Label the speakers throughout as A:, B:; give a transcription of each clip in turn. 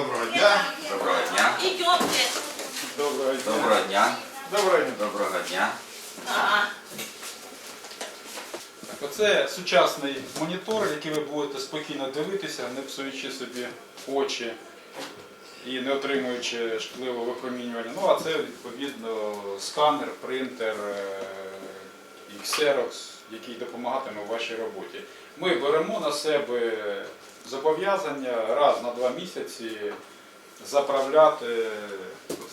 A: Доброго дня.
B: Доброго дня.
C: Идемте.
A: Доброго дня.
B: Доброго дня.
A: Доброго дня.
B: Доброго дня.
D: Так, Оце сучасний монітор, який ви будете спокійно дивитися, не псуючи собі очі і не отримуючи шкідливого випромінювання. Ну а це відповідно сканер, принтер е, і Xerox, який допомагатиме у вашій роботі. Ми беремо на себе зобов'язання раз на два місяці заправляти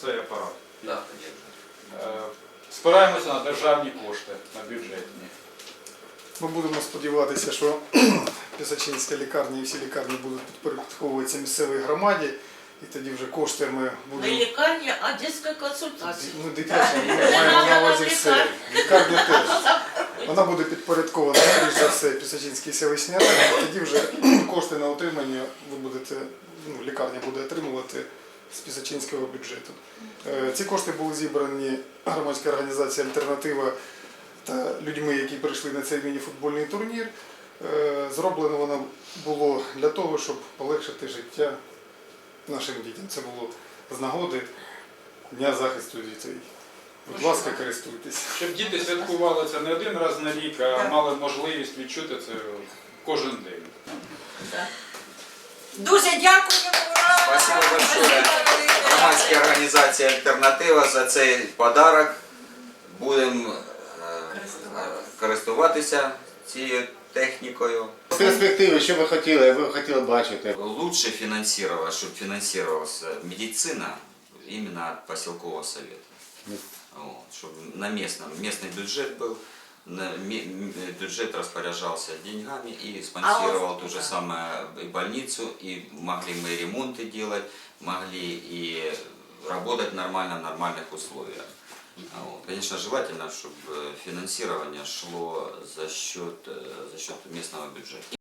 D: цей апарат.
B: Да,
D: Е, Спираємося на державні кошти, на бюджетні.
E: Ми будемо сподіватися, що Пісачинська лікарня і всі лікарні будуть підпорядковуватися місцевій громаді, і тоді вже кошти ми
C: не
E: будемо.
C: лікарня, а детська консультація.
E: Ну, дитяча, ми маємо на увазі все. Лікарня теж. Вона буде підпорядкована, скоріш за все, Пісачинській селищній тоді вже кошти на утримання ви будете, ну, лікарня буде отримувати з Пісачинського бюджету. Е, Ці кошти були зібрані громадська організація Альтернатива та людьми, які прийшли на цей міні-футбольний турнір. Е, Зроблено воно було для того, щоб полегшити життя нашим дітям. Це було з нагоди Дня захисту дітей. Будь ласка, користуйтесь.
D: Щоб діти святкували це не один раз на рік, а мали можливість відчути це кожен день.
F: Дуже дякуємо. Ура!
B: Спасибо большое. Громадська організація Альтернатива за цей подарок. Будемо е, користуватися цією технікою.
G: З перспективи, що ви хотіли, ви хотіли бачити?
B: Лучше финансировать, чтобы финансировалась медицина именно от поселкового совета. Вот, чтобы на местном, местный бюджет был, на бюджет распоряжался деньгами и спонсировал ту же самое и больницу, и могли мы ремонты делать, могли и работать нормально в нормальных условиях. А Вот. Конечно, желательно, чтобы финансирование шло за счет, э, за счет местного бюджета.